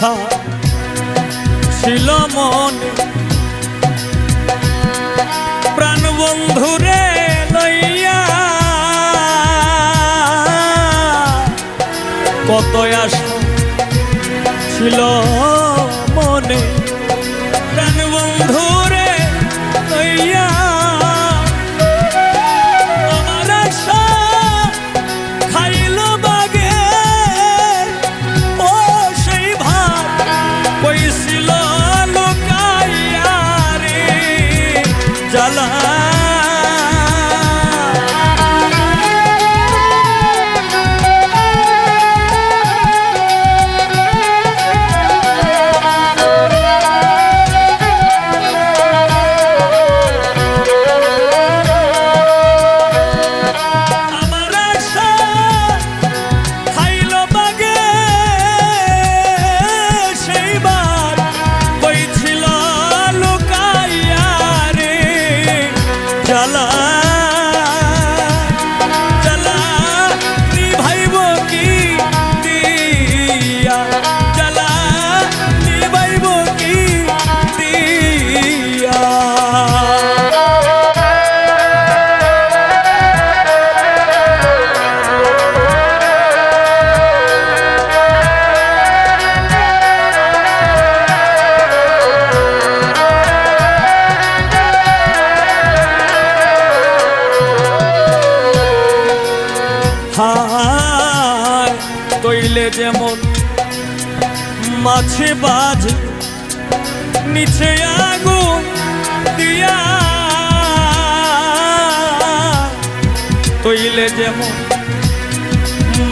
আশা ছিল মনে। প্রাণ বন্ধুরে লইয়া কত আশা ছিল জ্বালা তৈলে যেমন মাছে বাজ, নিচে আগুন দিয়া। তৈলে যেমন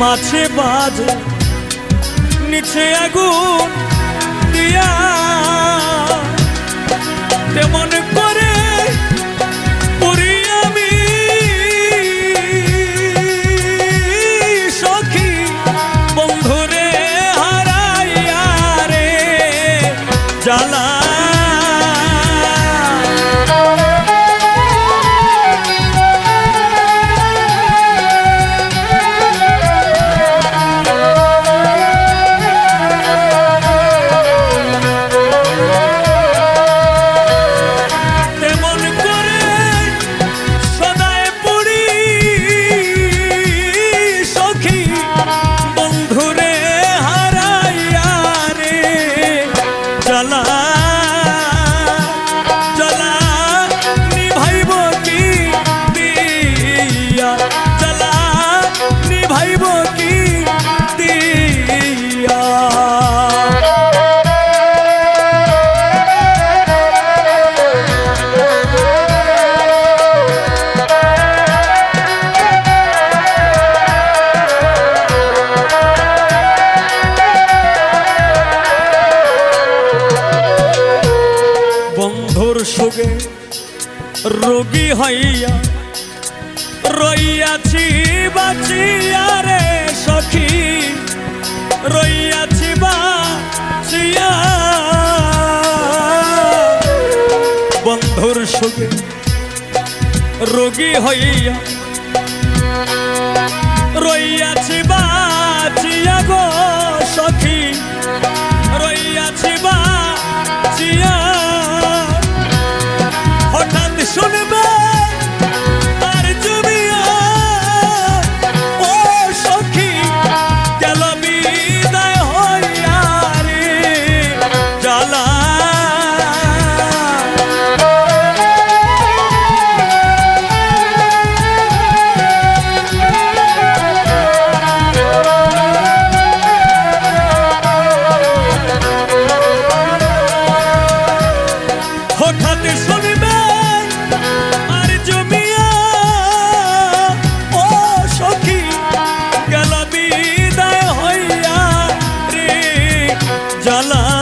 মাছে বাজ, নিচে আগুন দিয়া। তেমন সুগে রোগী হইয়া রইয়াছি বাঁচিয়া রে সখী। রইয়াছি বাঁচিয়া। বন্ধুর সুগে রোগী হইয়া জ্বালা